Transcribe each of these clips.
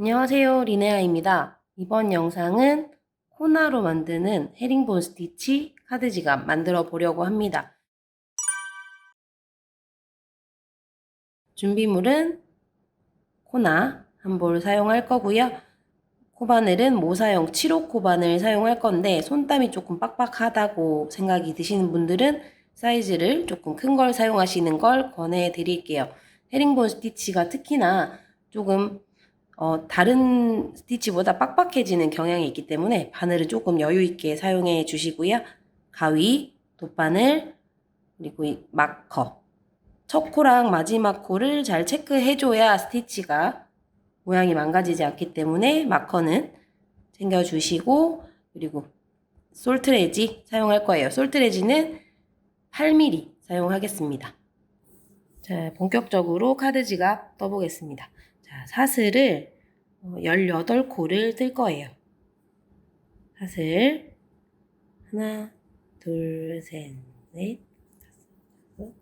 안녕하세요. 리네아입니다. 이번 영상은 코나로 만드는 헤링본 스티치 카드 지갑 만들어 보려고 합니다. 준비물은 코나 한 볼 사용할 거고요. 코바늘은 모사용 7호 코바늘 사용할 건데 손땀이 조금 빡빡하다고 생각이 드시는 분들은 사이즈를 조금 큰 걸 사용하시는 걸 권해 드릴게요. 헤링본 스티치가 특히나 조금 어, 다른 스티치보다 빡빡해지는 경향이 있기 때문에 바늘을 조금 여유 있게 사용해 주시고요. 가위, 돗바늘, 그리고 이 마커. 첫 코랑 마지막 코를 잘 체크해 줘야 스티치가 모양이 망가지지 않기 때문에 마커는 챙겨 주시고 그리고 솔트레지 사용할 거예요. 솔트레지는 8mm 사용하겠습니다. 자, 본격적으로 카드 지갑 떠보겠습니다. 자, 사슬을 18코를 뜰 거예요. 사슬 하나, 둘, 셋, 넷, 다섯,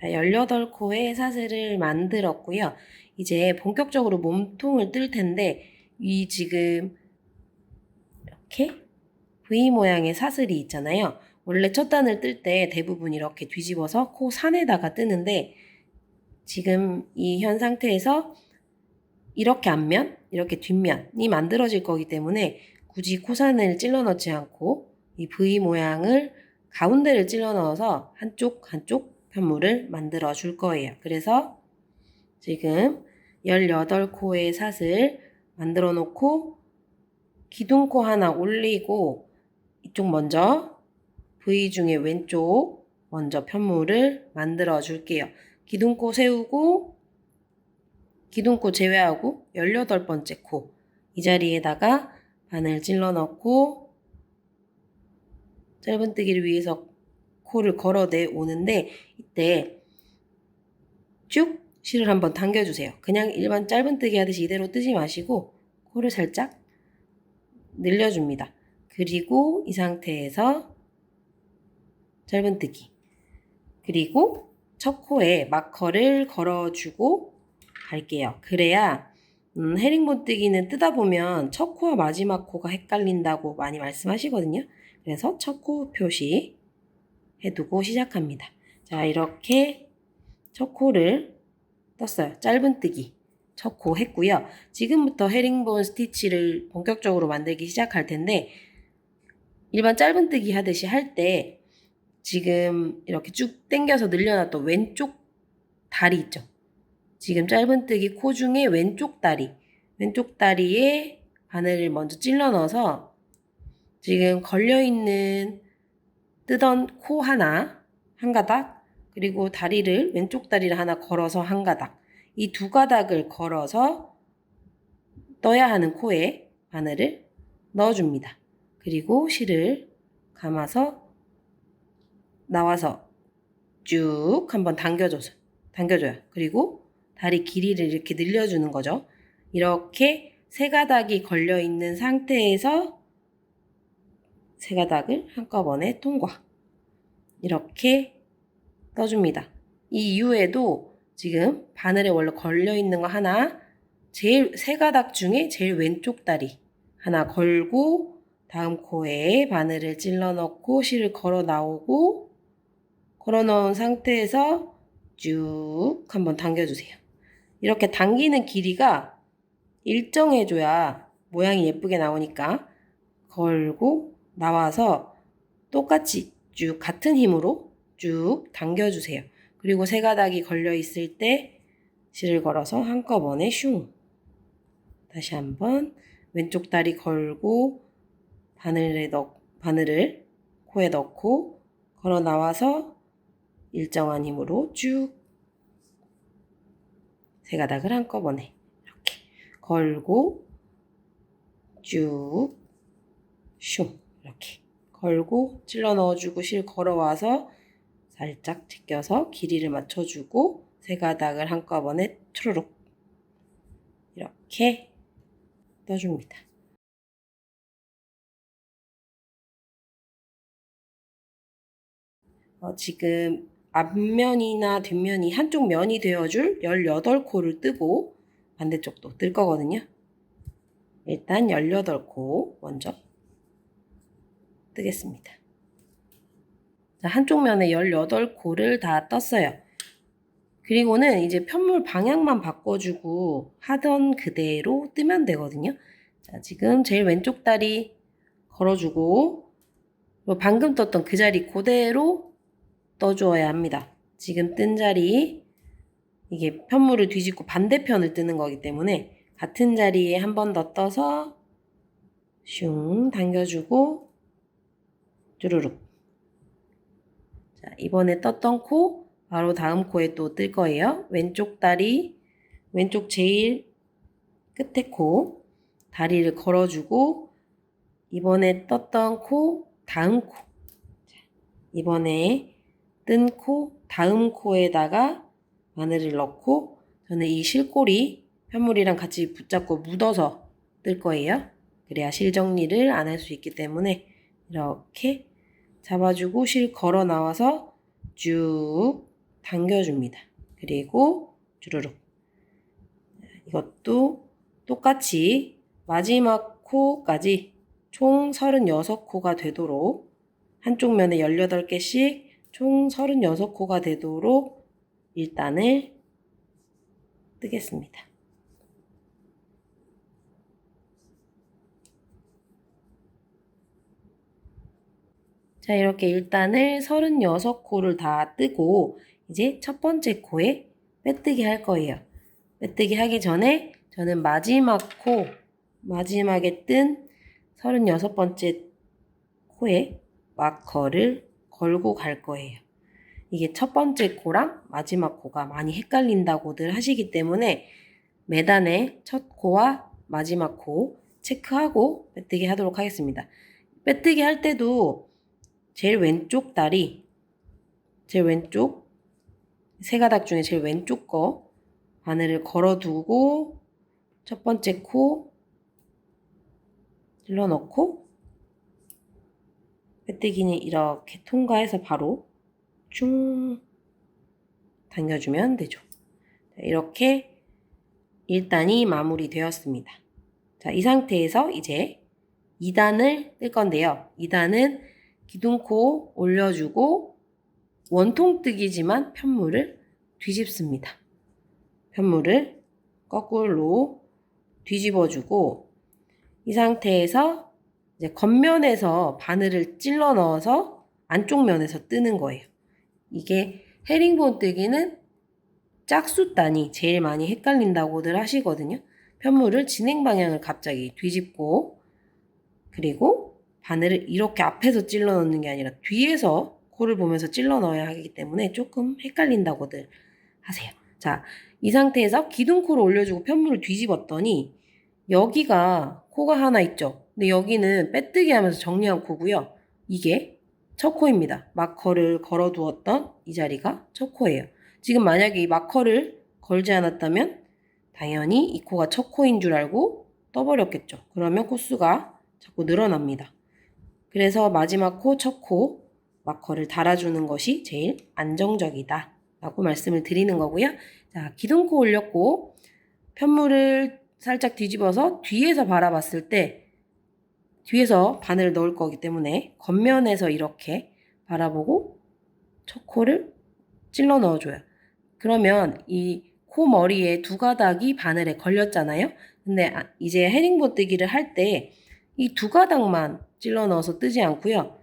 자, 18코의 사슬을 만들었고요. 이제 본격적으로 몸통을 뜰 텐데 이 지금 이렇게 V 모양의 사슬이 있잖아요. 원래 첫 단을 뜰 때 대부분 이렇게 뒤집어서 코 산에다가 뜨는데 지금 이 현 상태에서 이렇게 앞면, 이렇게 뒷면이 만들어질 거기 때문에 굳이 코산을 찔러 넣지 않고 이 V 모양을 가운데를 찔러 넣어서 한쪽 한쪽 편물을 만들어 줄 거예요. 그래서 지금 18코의 사슬 만들어 놓고 기둥코 하나 올리고 이쪽 먼저 V 중에 왼쪽 먼저 편물을 만들어 줄게요. 기둥코 세우고 기둥코 제외하고 18번째 코 이 자리에다가 바늘 찔러 넣고 짧은뜨기를 위해서 코를 걸어내 오는데 이때 쭉 실을 한번 당겨주세요. 그냥 일반 짧은뜨기 하듯이 이대로 뜨지 마시고 코를 살짝 늘려줍니다. 그리고 이 상태에서 짧은뜨기 그리고 첫 코에 마커를 걸어주고 갈게요. 그래야 음, 헤링본 뜨기는 뜨다 보면 첫 코와 마지막 코가 헷갈린다고 많이 말씀하시거든요. 그래서 첫 코 표시 해두고 시작합니다. 자 이렇게 첫 코를 떴어요. 짧은뜨기 첫 코 했고요. 지금부터 헤링본 스티치를 본격적으로 만들기 시작할 텐데 일반 짧은뜨기 하듯이 할 때 지금 이렇게 쭉 당겨서 늘려놨던 왼쪽 다리 있죠. 지금 짧은뜨기 코 중에 왼쪽 다리, 왼쪽 다리에 바늘을 먼저 찔러 넣어서 지금 걸려있는 뜨던 코 하나, 한 가닥, 그리고 다리를, 왼쪽 다리를 하나 걸어서 한 가닥. 이 두 가닥을 걸어서 떠야 하는 코에 바늘을 넣어줍니다. 그리고 실을 감아서 나와서 쭉 한번 당겨줘서, 당겨줘요. 그리고 다리 길이를 이렇게 늘려주는 거죠. 이렇게 세 가닥이 걸려 있는 상태에서 세 가닥을 한꺼번에 통과. 이렇게 떠줍니다. 이 이후에도 지금 바늘에 원래 걸려 있는 거 하나, 제일 세 가닥 중에 제일 왼쪽 다리 하나 걸고 다음 코에 바늘을 찔러 넣고 실을 걸어 나오고 걸어 넣은 상태에서 쭉 한번 당겨주세요. 이렇게 당기는 길이가 일정해줘야 모양이 예쁘게 나오니까 걸고 나와서 똑같이 쭉 같은 힘으로 쭉 당겨주세요. 그리고 세 가닥이 걸려 있을 때 실을 걸어서 한꺼번에 슝 다시 한번 왼쪽 다리 걸고 바늘에 넣 바늘을 코에 넣고 걸어 나와서 일정한 힘으로 쭉 세 가닥을 한꺼번에 이렇게 걸고 쭉 슝 이렇게 걸고 찔러 넣어주고 실 걸어와서 살짝 제껴서 길이를 맞춰주고 세 가닥을 한꺼번에 투르륵 이렇게 떠줍니다. 어, 지금 앞면이나 뒷면이 한쪽 면이 되어줄 18코를 뜨고 반대쪽도 뜰 거거든요. 일단 18코 먼저 뜨겠습니다. 자, 한쪽 면에 18코를 다 떴어요. 그리고는 이제 편물 방향만 바꿔주고 하던 그대로 뜨면 되거든요. 자, 지금 제일 왼쪽 다리 걸어주고 방금 떴던 그 자리 그대로 떠주어야 합니다. 지금 뜬 자리 이게 편물을 뒤집고 반대편을 뜨는 거기 때문에 같은 자리에 한 번 더 떠서 슝 당겨주고 쭈루룩 자 이번에 떴던 코 바로 다음 코에 또 뜰 거예요. 왼쪽 다리 왼쪽 제일 끝에 코 다리를 걸어주고 이번에 떴던 코 다음 코 자, 이번에 뜬 코 다음 코에다가 마늘을 넣고 저는 이 실꼬리 편물이랑 같이 붙잡고 묻어서 뜰 거예요. 그래야 실 정리를 안 할 수 있기 때문에 이렇게 잡아주고 실 걸어 나와서 쭉 당겨줍니다. 그리고 주르륵 이것도 똑같이 마지막 코까지 총 36코가 되도록 한쪽 면에 18개씩 총 36코가 되도록 일단을 뜨겠습니다. 자, 이렇게 일단을 36코를 다 뜨고 이제 첫 번째 코에 빼뜨기 할 거예요. 빼뜨기 하기 전에 저는 마지막 코, 마지막에 뜬 36번째 코에 마커를 걸고 갈 거예요. 이게 첫 번째 코랑 마지막 코가 많이 헷갈린다고들 하시기 때문에 매단에 첫 코와 마지막 코 체크하고 빼뜨기 하도록 하겠습니다. 빼뜨기 할 때도 제일 왼쪽 다리, 제일 왼쪽 세 가닥 중에 제일 왼쪽 거 바늘을 걸어두고 첫 번째 코 찔러 넣고 빼뜨기는 이렇게 통과해서 바로 쭉 당겨주면 되죠. 이렇게 1단이 마무리되었습니다. 자, 이 상태에서 이제 2단을 뜰 건데요. 2단은 기둥코 올려주고 원통뜨기지만 편물을 뒤집습니다. 편물을 거꾸로 뒤집어주고 이 상태에서 이제 겉면에서 바늘을 찔러 넣어서 안쪽 면에서 뜨는 거예요. 이게 헤링본 뜨기는 짝수단이 제일 많이 헷갈린다고들 하시거든요. 편물을 진행 방향을 갑자기 뒤집고 그리고 바늘을 이렇게 앞에서 찔러 넣는 게 아니라 뒤에서 코를 보면서 찔러 넣어야 하기 때문에 조금 헷갈린다고들 하세요. 자, 이 상태에서 기둥코를 올려주고 편물을 뒤집었더니 여기가 코가 하나 있죠. 근데 여기는 빼뜨기 하면서 정리한 코고요. 이게 첫 코입니다. 마커를 걸어두었던 이 자리가 첫 코예요. 지금 만약에 이 마커를 걸지 않았다면 당연히 이 코가 첫 코인 줄 알고 떠버렸겠죠. 그러면 코수가 자꾸 늘어납니다. 그래서 마지막 코, 첫 코, 마커를 달아주는 것이 제일 안정적이다. 라고 말씀을 드리는 거고요. 자, 기둥코 올렸고, 편물을 살짝 뒤집어서 뒤에서 바라봤을 때, 뒤에서 바늘을 넣을 거기 때문에 겉면에서 이렇게 바라보고 첫 코를 찔러 넣어줘요. 그러면 이 코 머리에 두 가닥이 바늘에 걸렸잖아요. 근데 이제 헤링보 뜨기를 할 때 이 두 가닥만 찔러 넣어서 뜨지 않고요.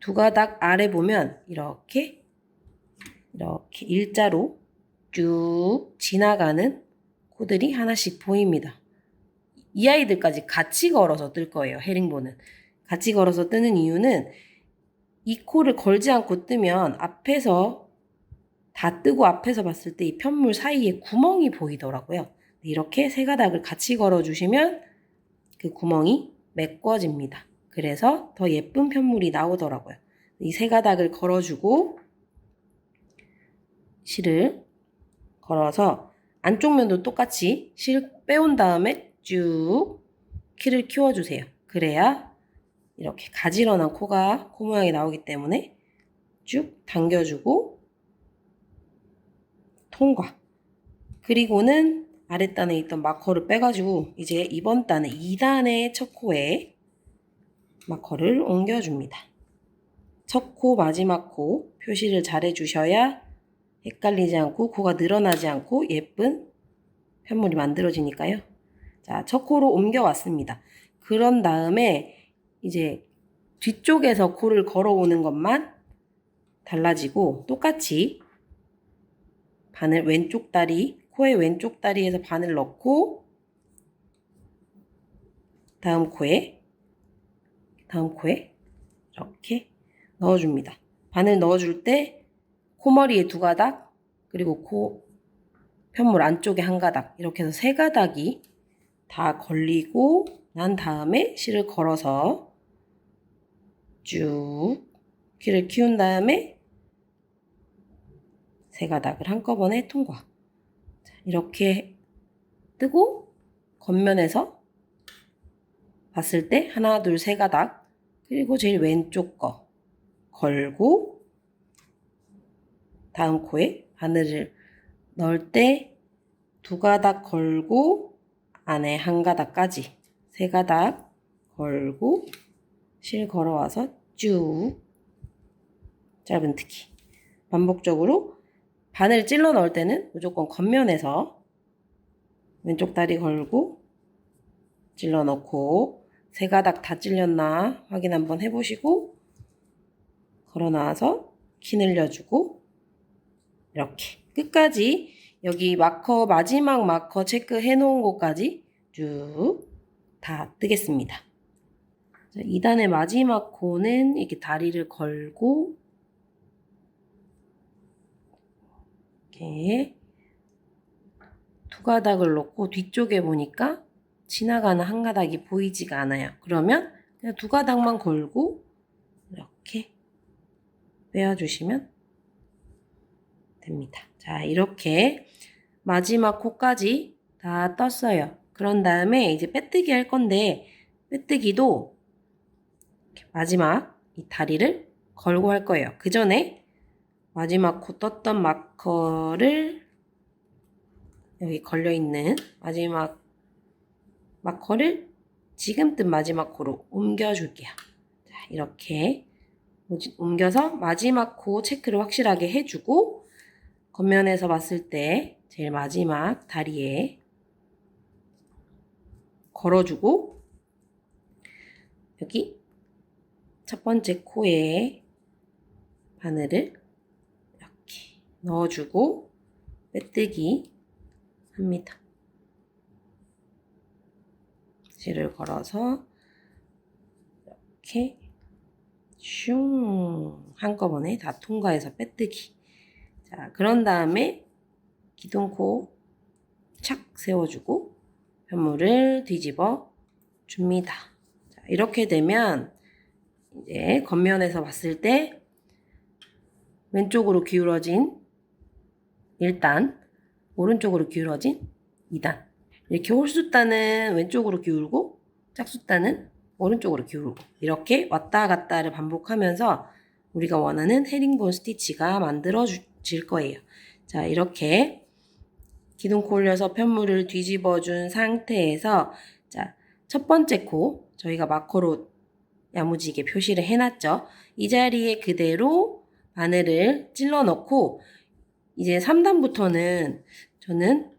두 가닥 아래 보면 이렇게 이렇게 일자로 쭉 지나가는 코들이 하나씩 보입니다. 이 아이들까지 같이 걸어서 뜰 거예요. 헤링보는. 같이 걸어서 뜨는 이유는 이 코를 걸지 않고 뜨면 앞에서 다 뜨고 앞에서 봤을 때 이 편물 사이에 구멍이 보이더라고요. 이렇게 세 가닥을 같이 걸어주시면 그 구멍이 메꿔집니다. 그래서 더 예쁜 편물이 나오더라고요. 이 세 가닥을 걸어주고 실을 걸어서 안쪽 면도 똑같이 실 빼온 다음에 쭉 키를 키워주세요. 그래야 이렇게 가지런한 코가 코 모양이 나오기 때문에 쭉 당겨주고 통과. 그리고는 아랫단에 있던 마커를 빼가지고 이제 이번 단에 2단의 첫 코에 마커를 옮겨줍니다. 첫 코, 마지막 코 표시를 잘 해주셔야 헷갈리지 않고 코가 늘어나지 않고 예쁜 편물이 만들어지니까요. 자, 첫 코로 옮겨왔습니다. 그런 다음에 이제 뒤쪽에서 코를 걸어오는 것만 달라지고 똑같이 바늘 왼쪽 다리, 코의 왼쪽 다리에서 바늘 넣고 다음 코에 다음 코에 이렇게 넣어줍니다. 바늘 넣어줄 때 코머리에 두 가닥 그리고 코 편물 안쪽에 한 가닥 이렇게 해서 세 가닥이 다 걸리고 난 다음에 실을 걸어서 쭉 키를 키운 다음에 세 가닥을 한꺼번에 통과. 자, 이렇게 뜨고 겉면에서 봤을 때 하나, 둘, 세 가닥 그리고 제일 왼쪽 거 걸고 다음 코에 바늘을 넣을 때 두 가닥 걸고 안에 한 가닥까지 세 가닥 걸고 실 걸어와서 쭉 짧은 특기 반복적으로 바늘 찔러 넣을 때는 무조건 겉면에서 왼쪽 다리 걸고 찔러 넣고 세 가닥 다 찔렸나 확인 한번 해보시고 걸어 나와서 키 늘려주고 이렇게 끝까지 여기 마커 마지막 마커 체크해 놓은 곳까지 쭉 다 뜨겠습니다. 2단의 마지막 코는 이렇게 다리를 걸고 이렇게 두 가닥을 넣고 뒤쪽에 보니까 지나가는 한 가닥이 보이지가 않아요. 그러면 그냥 두 가닥만 걸고 이렇게 빼어주시면 됩니다. 자, 이렇게 마지막 코까지 다 떴어요. 그런 다음에 이제 빼뜨기 할 건데 빼뜨기도 마지막 이 다리를 걸고 할 거예요. 그 전에 마지막 코 떴던 마커를 여기 걸려 있는 마지막 마커를 지금 뜬 마지막 코로 옮겨 줄게요. 자, 이렇게 옮겨서 마지막 코 체크를 확실하게 해주고 겉면에서 봤을 때 제일 마지막 다리에 걸어주고 여기 첫 번째 코에 바늘을 이렇게 넣어주고 빼뜨기 합니다. 실을 걸어서 이렇게 슝 한꺼번에 다 통과해서 빼뜨기. 자, 그런 다음에 기둥코 착 세워주고 편물을 뒤집어 줍니다. 자, 이렇게 되면 이제 겉면에서 봤을 때 왼쪽으로 기울어진 1단, 오른쪽으로 기울어진 2단. 이렇게 홀수단은 왼쪽으로 기울고 짝수단은 오른쪽으로 기울고 이렇게 왔다 갔다를 반복하면서 우리가 원하는 헤링본 스티치가 만들어질 거예요. 자, 이렇게 기둥코 올려서 편물을 뒤집어 준 상태에서 자, 첫 번째 코 저희가 마커로 야무지게 표시를 해놨죠. 이 자리에 그대로 바늘을 찔러 넣고 이제 3단부터는 저는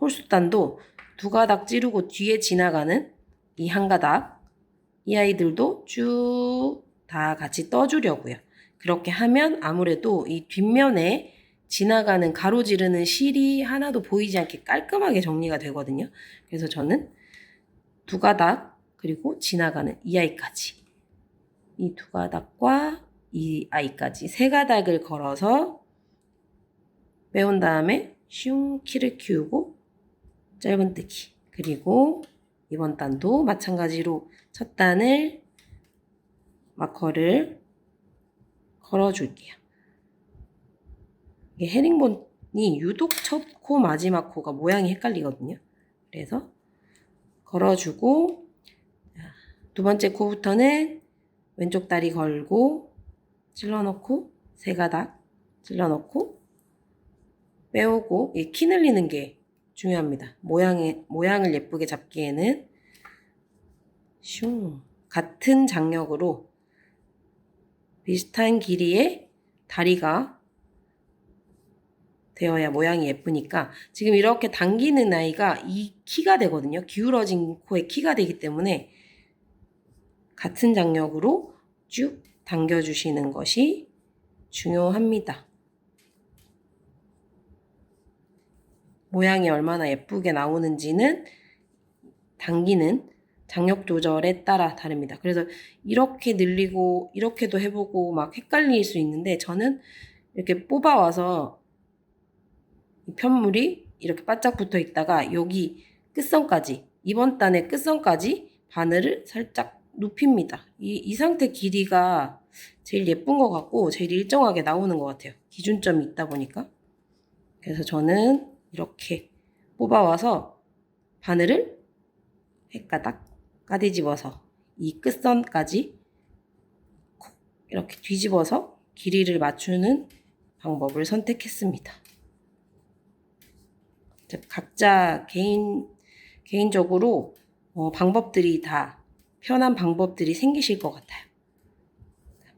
홀수단도 두 가닥 찌르고 뒤에 지나가는 이 한 가닥 이 아이들도 쭉 다 같이 떠주려고요. 그렇게 하면 아무래도 이 뒷면에 지나가는 가로지르는 실이 하나도 보이지 않게 깔끔하게 정리가 되거든요. 그래서 저는 두 가닥 그리고 지나가는 이 아이까지 이 두 가닥과 이 아이까지 세 가닥을 걸어서 빼온 다음에 슝 키를 키우고 짧은뜨기 그리고 이번 단도 마찬가지로 첫 단을 마커를 걸어줄게요. 이게 헤링본이 유독 첫 코 마지막 코가 모양이 헷갈리거든요. 그래서 걸어주고 두 번째 코부터는 왼쪽 다리 걸고 찔러 넣고 세 가닥 찔러 넣고 빼오고 이키 늘리는 게 중요합니다. 모양의 모양을 예쁘게 잡기에는 슝 같은 장력으로 비슷한 길이의 다리가 되어야 모양이 예쁘니까 지금 이렇게 당기는 아이가 이 키가 되거든요. 기울어진 코에 키가 되기 때문에 같은 장력으로 쭉 당겨주시는 것이 중요합니다. 모양이 얼마나 예쁘게 나오는지는 당기는 장력 조절에 따라 다릅니다. 그래서 이렇게 늘리고 이렇게도 해보고 막 헷갈릴 수 있는데 저는 이렇게 뽑아와서 이 편물이 이렇게 바짝 붙어 있다가 여기 끝선까지 이번 단의 끝선까지 바늘을 살짝 눕힙니다. 이, 이 상태 길이가 제일 예쁜 것 같고 제일 일정하게 나오는 것 같아요. 기준점이 있다 보니까. 그래서 저는 이렇게 뽑아와서 바늘을 헷가닥 까뒤집어서 이 끝선까지 콕 이렇게 뒤집어서 길이를 맞추는 방법을 선택했습니다. 즉 각자 개인 개인적으로 어, 방법들이 다 편한 방법들이 생기실 것 같아요.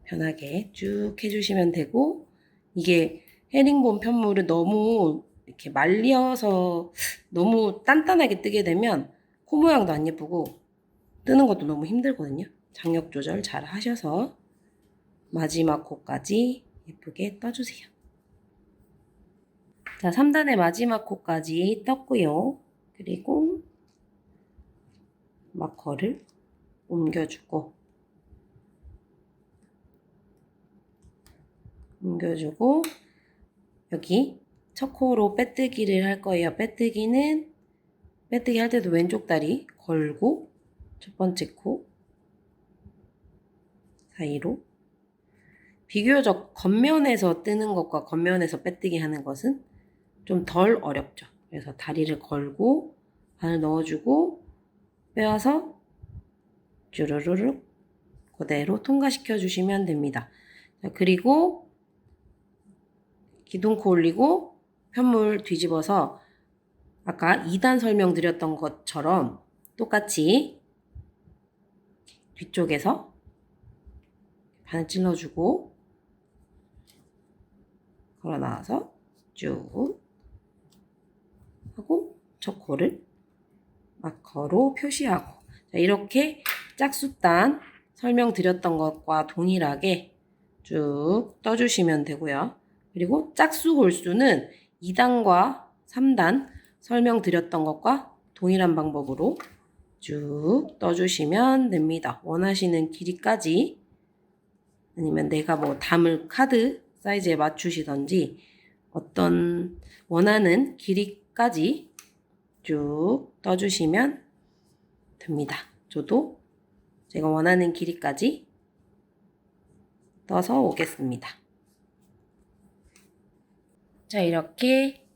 편하게 쭉 해주시면 되고 이게 헤링본 편물은 너무 이렇게 말려서 너무 단단하게 뜨게 되면 코 모양도 안 예쁘고 뜨는 것도 너무 힘들거든요. 장력 조절 잘 하셔서 마지막 코까지 예쁘게 떠주세요. 자, 3단의 마지막 코까지 떴고요. 그리고 마커를 옮겨주고 옮겨주고 여기 첫 코로 빼뜨기를 할 거예요. 빼뜨기는 빼뜨기 할 때도 왼쪽 다리 걸고 첫 번째 코 사이로 비교적 겉면에서 뜨는 것과 겉면에서 빼뜨기 하는 것은 좀 덜 어렵죠. 그래서 다리를 걸고 바늘 넣어주고 빼와서 쭈르르륵 그대로 통과시켜 주시면 됩니다. 자, 그리고 기둥코 올리고 편물 뒤집어서 아까 2단 설명드렸던 것처럼 똑같이 뒤쪽에서 바늘 찔러주고 걸어 나와서 쭉 하고 첫 코를 마커로 표시하고 자, 이렇게 짝수단 설명드렸던 것과 동일하게 쭉 떠주시면 되고요. 그리고 짝수 골수는 2단과 3단 설명드렸던 것과 동일한 방법으로 쭉 떠주시면 됩니다. 원하시는 길이까지 아니면 내가 뭐 담을 카드 사이즈에 맞추시던지 어떤 원하는 길이까지 쭉 떠주시면 됩니다. 저도 제가 원하는 길이까지 떠서 오겠습니다. 자, 이렇게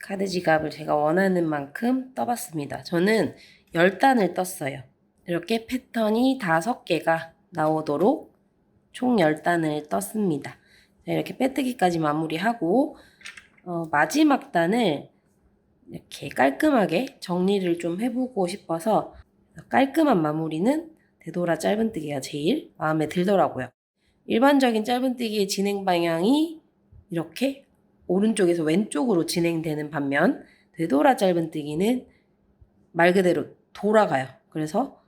카드 지갑을 제가 원하는 만큼 떠봤습니다. 저는 10단을 떴어요. 이렇게 패턴이 5개가 나오도록 총 10단을 떴습니다. 자, 이렇게 빼뜨기까지 마무리하고 어, 마지막 단을 이렇게 깔끔하게 정리를 좀 해보고 싶어서 깔끔한 마무리는 되돌아 짧은뜨기가 제일 마음에 들더라고요. 일반적인 짧은뜨기의 진행 방향이 이렇게 오른쪽에서 왼쪽으로 진행되는 반면 되돌아 짧은뜨기는 말 그대로 돌아가요. 그래서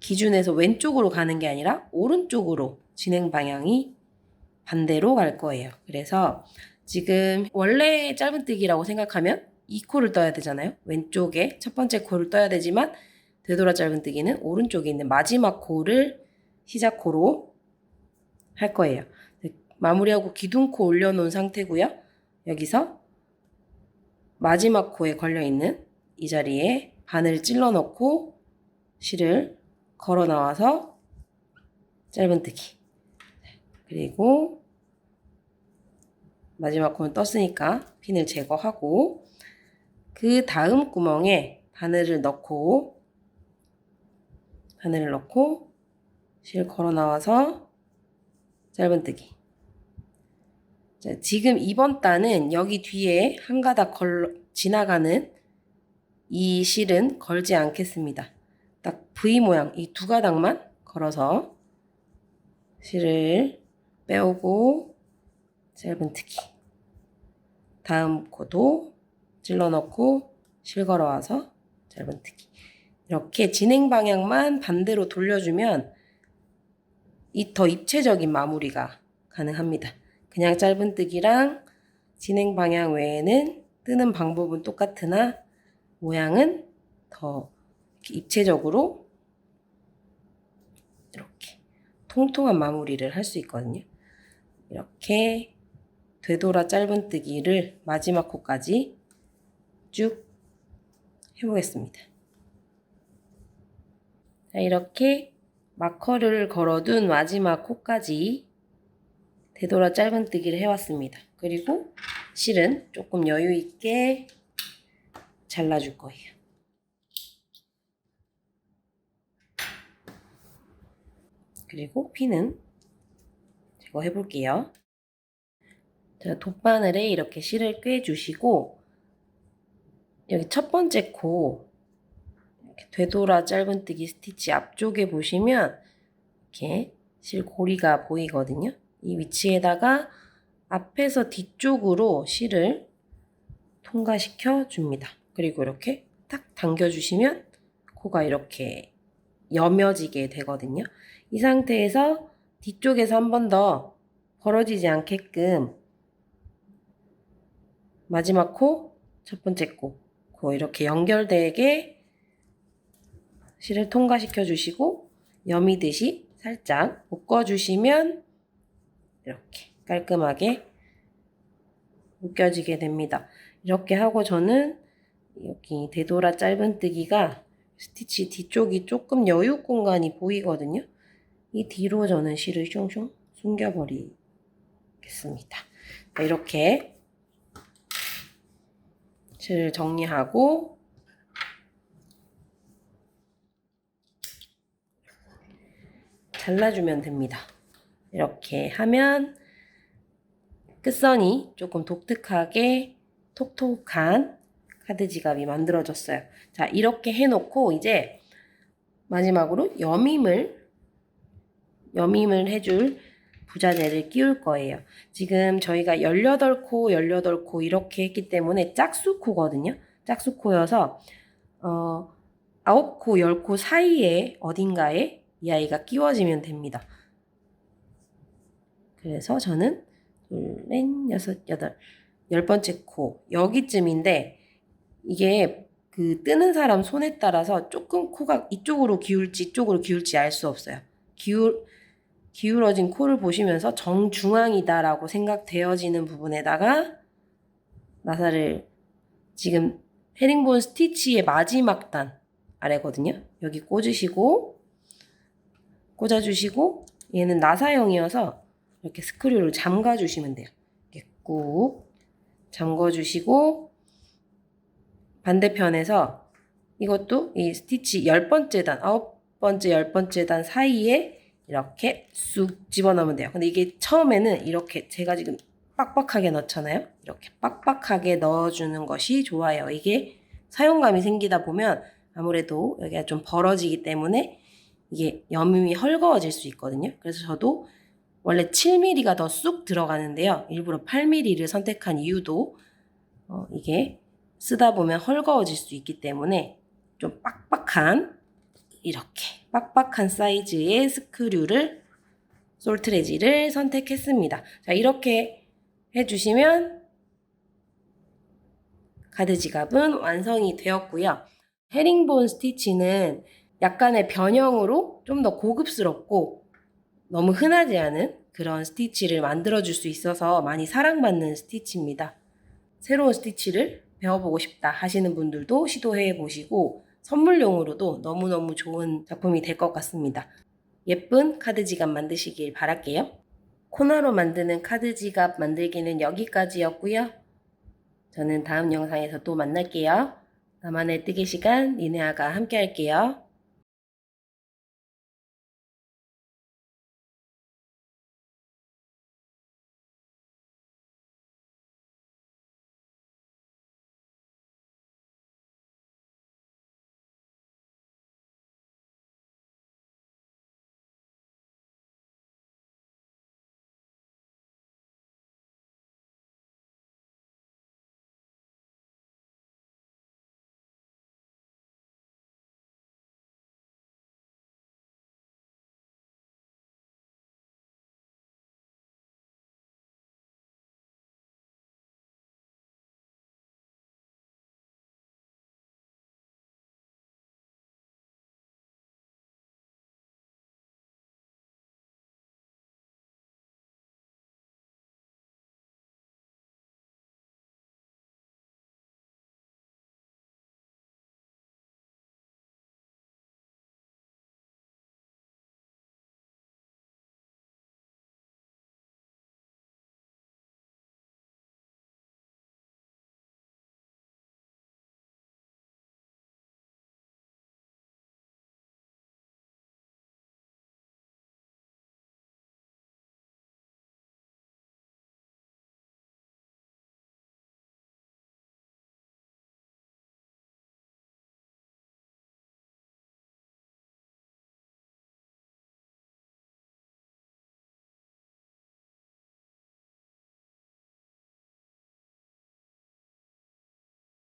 기준에서 왼쪽으로 가는 게 아니라 오른쪽으로 진행 방향이 반대로 갈 거예요. 그래서 지금 원래 짧은뜨기라고 생각하면 이 코를 떠야 되잖아요. 왼쪽에 첫 번째 코를 떠야 되지만 되돌아 짧은뜨기는 오른쪽에 있는 마지막 코를 시작 코로 할 거예요. 마무리하고 기둥코 올려놓은 상태고요. 여기서 마지막 코에 걸려있는 이 자리에 바늘을 찔러 넣고 실을 걸어 나와서 짧은뜨기 그리고 마지막 코는 떴으니까 핀을 제거하고 그 다음 구멍에 바늘을 넣고 바늘을 넣고 실 걸어 나와서 짧은뜨기. 자, 지금 이번 단은 여기 뒤에 한 가닥 걸, 지나가는 이 실은 걸지 않겠습니다. 딱 V 모양 이 두 가닥만 걸어서 실을 빼오고 짧은뜨기. 다음 코도 찔러 넣고 실 걸어와서 짧은뜨기. 이렇게 진행 방향만 반대로 돌려주면 이 더 입체적인 마무리가 가능합니다. 그냥 짧은뜨기랑 진행 방향 외에는 뜨는 방법은 똑같으나 모양은 더 입체적으로 이렇게 통통한 마무리를 할 수 있거든요. 이렇게 되돌아 짧은뜨기를 마지막 코까지 쭉 해보겠습니다. 자, 이렇게 마커를 걸어둔 마지막 코까지 되돌아 짧은뜨기를 해왔습니다. 그리고 실은 조금 여유 있게 잘라줄 거예요. 그리고 피는 제거해 볼게요. 자, 돗바늘에 이렇게 실을 꿰주시고 여기 첫 번째 코 되돌아 짧은뜨기 스티치 앞쪽에 보시면 이렇게 실 고리가 보이거든요. 이 위치에다가 앞에서 뒤쪽으로 실을 통과시켜 줍니다. 그리고 이렇게 탁 당겨주시면 코가 이렇게 여며지게 되거든요. 이 상태에서 뒤쪽에서 한 번 더 벌어지지 않게끔 마지막 코, 첫 번째 코, 코 이렇게 연결되게 실을 통과시켜 주시고 여미듯이 살짝 묶어주시면 이렇게 깔끔하게 묶여지게 됩니다. 이렇게 하고 저는 여기 되돌아 짧은뜨기가 스티치 뒤쪽이 조금 여유 공간이 보이거든요. 이 뒤로 저는 실을 숑숑 숨겨버리겠습니다. 이렇게 실 정리하고 잘라주면 됩니다. 이렇게 하면 끝선이 조금 독특하게 톡톡한 카드 지갑이 만들어졌어요. 자, 이렇게 해놓고 이제 마지막으로 여밈을 여밈을 해줄 부자재를 끼울 거예요. 지금 저희가 18코, 18코 이렇게 했기 때문에 짝수코거든요. 짝수코여서 어, 9코, 10코 사이에 어딘가에 이 아이가 끼워지면 됩니다. 그래서 저는 둘, 넷, 여섯, 여덟, 열 번째 코 여기쯤인데 이게 그 뜨는 사람 손에 따라서 조금 코가 이쪽으로 기울지 이쪽으로 기울지 알 수 없어요. 기울 기울어진 코를 보시면서 정중앙이다라고 생각되어지는 부분에다가 나사를 지금 헤링본 스티치의 마지막 단 아래거든요. 여기 꽂으시고 꽂아주시고 얘는 나사형이어서 이렇게 스크류를 잠가 주시면 돼요. 이렇게 꾹 잠궈 주시고 반대편에서 이것도 이 스티치 열 번째 단, 아홉 번째, 열 번째 단 사이에 이렇게 쑥 집어넣으면 돼요. 근데 이게 처음에는 이렇게 제가 지금 빡빡하게 넣잖아요. 이렇게 빡빡하게 넣어주는 것이 좋아요. 이게 사용감이 생기다 보면 아무래도 여기가 좀 벌어지기 때문에 이게 여밈이 헐거워질 수 있거든요. 그래서 저도 원래 7mm가 더 쑥 들어가는데요. 일부러 8mm를 선택한 이유도 어, 이게 쓰다 보면 헐거워질 수 있기 때문에 좀 빡빡한 이렇게 빡빡한 사이즈의 스크류를 솔트레지를 선택했습니다. 자 이렇게 해주시면 가드 지갑은 완성이 되었고요. 헤링본 스티치는 약간의 변형으로 좀 더 고급스럽고 너무 흔하지 않은 그런 스티치를 만들어줄 수 있어서 많이 사랑받는 스티치입니다. 새로운 스티치를 배워보고 싶다 하시는 분들도 시도해 보시고 선물용으로도 너무너무 좋은 작품이 될 것 같습니다. 예쁜 카드 지갑 만드시길 바랄게요. 코너로 만드는 카드 지갑 만들기는 여기까지였고요. 저는 다음 영상에서 또 만날게요. 나만의 뜨개 시간 리네아가 함께 할게요.